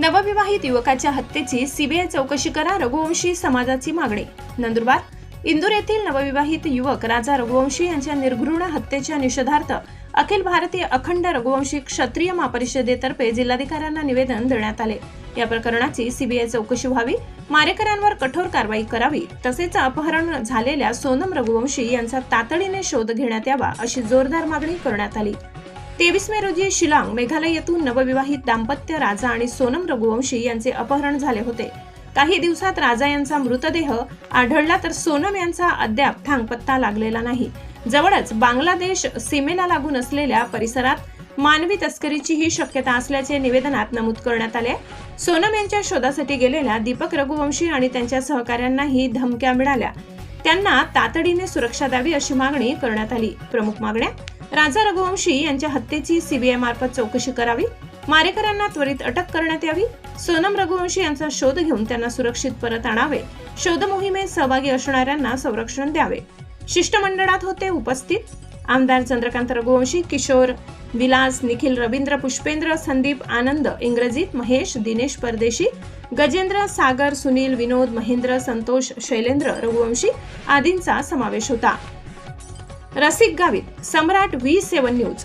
नवविवाहित युवकाच्या हत्येची सीबीआय चौकशी करा रघुवंशी समाजाची मागणी. नंदुरबार इंदूर येथील नवविवाहित युवक राजा रघुवंशी यांच्या निर्घृण हत्येच्या निषेधार्थ अखिल भारतीय अखंड रघुवंशी क्षत्रिय महापरिषदेतर्फे जिल्हाधिकाऱ्यांना निवेदन देण्यात आले. या प्रकरणाची सीबीआय चौकशी व्हावी मारेकऱ्यांवर कठोर कारवाई करावी तसेच अपहरण झालेल्या सोनम रघुवंशी यांचा तातडीने शोध घेण्यात यावा अशी जोरदार मागणी करण्यात आली. तेवीस मे रोजी शिलांग मेघालय येथून नवविवाहित दाम्पत्य राजा आणि सोनम रघुवंशी यांचे अपहरण झाले होते. काही दिवसात राजा यांचा मृतदेह आढळला तर सोनम यांचा अद्याप थांगपत्ता लागलेला नाही. जवळच बांगलादेश सीमेला लागून असलेल्या परिसरात मानवी तस्करीची ही शक्यता असल्याचे निवेदनात नमूद करण्यात आले सोनम यांच्या शोधासाठी गेलेल्या दीपक रघुवंशी आणि त्यांच्या सहकाऱ्यांनाही धमक्या मिळाल्या. त्यांना तातडीने सुरक्षा द्यावी अशी मागणी करण्यात आली. प्रमुख मागण्या राजा रघुवंशी यांच्या हत्येची सीबीआय मार्फत चौकशी करावी. मारेकऱ्यांना त्वरित अटक करण्यात यावी. सोनम रघुवंशी यांचा शोध घेऊन त्यांना सुरक्षित परत आणावे. शोध मोहिमेत सहभागी असणाऱ्यांना संरक्षण द्यावे. शिष्टमंडळात होते उपस्थित. आमदार चंद्रकांत रघुवंशी किशोर विलास निखिल रवींद्र पुष्पेंद्र संदीप आनंद इंग्रजीत महेश दिनेश परदेशी गजेंद्र सागर सुनील विनोद महेंद्र संतोष शैलेंद्र रघुवंशी आदींचा समावेश होता. Rasik Gavit Samrat V seven news.